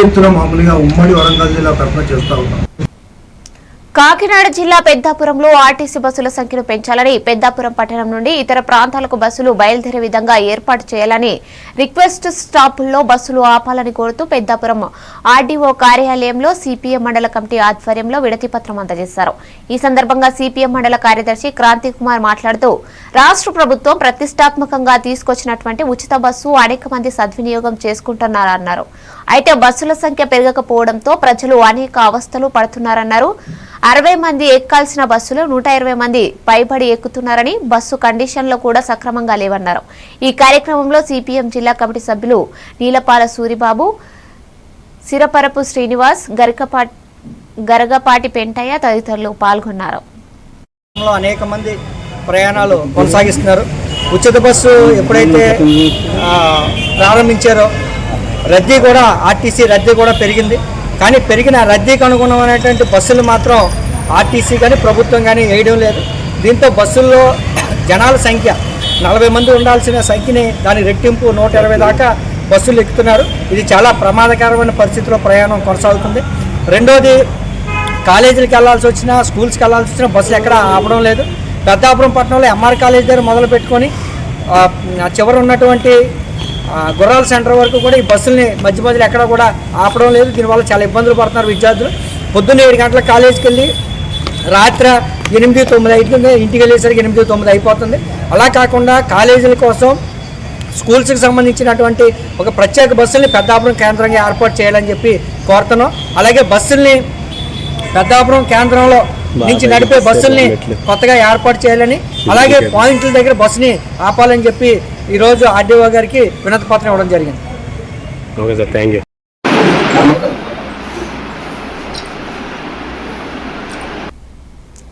ఎత్తున మామూలుగా ఉమ్మడి వరంగల్ జిల్లా తరఫున చేస్తూ ఉన్నాం. కాకినాడ జిల్లా పెద్దాపురంలో ఆర్టీసీ బస్సుల సంఖ్యను పెంచాలని పెద్దాపురం పట్టణం నుండి ఇతర ప్రాంతాలకు బస్సులు బయలుదేరే విధంగా ఏర్పాటు చేయాలని రిక్వెస్ట్ స్టాపుల్లో బస్సులు ఆపాలని కోరుతూ పెద్దాపురం ఆర్డీఓ కార్యాలయంలో సిపిఎం మండల కమిటీ ఆధ్వర్యంలో విడతి అందజేశారు. ఈ సందర్భంగా సిపిఎం మండల కార్యదర్శి క్రాంతి కుమార్ మాట్లాడుతూ రాష్ట్ర ప్రభుత్వం ప్రతిష్టాత్మకంగా తీసుకొచ్చినటువంటి ఉచిత బస్సు అనేక మంది సద్వినియోగం చేసుకుంటున్నారన్నారు. అయితే బస్సుల సంఖ్య పెరగకపోవడంతో ప్రజలు అనేక అవస్థలు పడుతున్నారన్నారు. అరవై మంది ఎక్కాల్సిన బస్సులో నూట ఇరవై మంది పైబడి ఎక్కుతున్నారని బస్సు కండిషన్లు కూడా సక్రమంగా లేవన్నారు. ఈ కార్యక్రమంలో సిపిఎం జిల్లా కమిటీ సభ్యులు నీలపాల సూరిబాబు సిరపరపు శ్రీనివాస్ గరికపాటి గరగపాటి పెంటయ్య తదితరులు పాల్గొన్నారు. అనేక మంది ప్రయాణాలు కొనసాగిస్తున్నారు. ఉచిత బస్సు ఎప్పుడైతే ప్రారంభించారో రద్దీ కూడా ఆర్టీసీ రద్దీ కూడా పెరిగింది. కానీ పెరిగిన రద్దీకి అనుగుణమైనటువంటి బస్సులు మాత్రం ఆర్టీసీ కానీ ప్రభుత్వం కానీ వేయడం లేదు. దీంతో బస్సుల్లో జనాల సంఖ్య నలభై మంది ఉండాల్సిన సంఖ్యని దాని రెట్టింపు నూట ఇరవై దాకా బస్సులు ఎక్కుతున్నారు. ఇది చాలా ప్రమాదకరమైన పరిస్థితిలో ప్రయాణం కొనసాగుతుంది. రెండోది కాలేజీలకు వెళ్ళాల్సి వచ్చినా స్కూల్స్కి వెళ్ళాల్సి వచ్చినా బస్సులు ఎక్కడ ఆపడం లేదు. పెద్దాపురం పట్టణంలో ఎంఆర్ కాలేజ్ దగ్గర మొదలు పెట్టుకొని చివరి చివర ఉన్నటువంటి గుర్రాల సెంటర్ వరకు కూడా ఈ బస్సుల్ని మధ్య మధ్యలో ఎక్కడ కూడా ఆపడం లేదు. దీనివల్ల చాలా ఇబ్బందులు పడుతున్నారు విద్యార్థులు. పొద్దున్న ఏడు గంటలకు కాలేజీకి వెళ్ళి రాత్రి ఎనిమిది తొమ్మిది అవుతుంది ఇంటికి వెళ్ళేసరికి ఎనిమిది తొమ్మిది అయిపోతుంది. అలా కాకుండా కాలేజీల కోసం స్కూల్స్కి సంబంధించినటువంటి ఒక ప్రత్యేక బస్సుల్ని పెద్దాపురం కేంద్రంగా ఏర్పాటు చేయాలని చెప్పి కోరుతున్నాం. అలాగే బస్సుల్ని పెద్దాపురం కేంద్రంలో నుంచి నడిపే బస్సుల్ని కొత్తగా ఏర్పాటు చేయాలని అలాగే పాయింట్ల దగ్గర బస్సుని ఆపాలని చెప్పి ఈరోజు ఆర్డీఓ గారికి వినతి పత్రం ఇవ్వడం జరిగింది. Okay sir thank you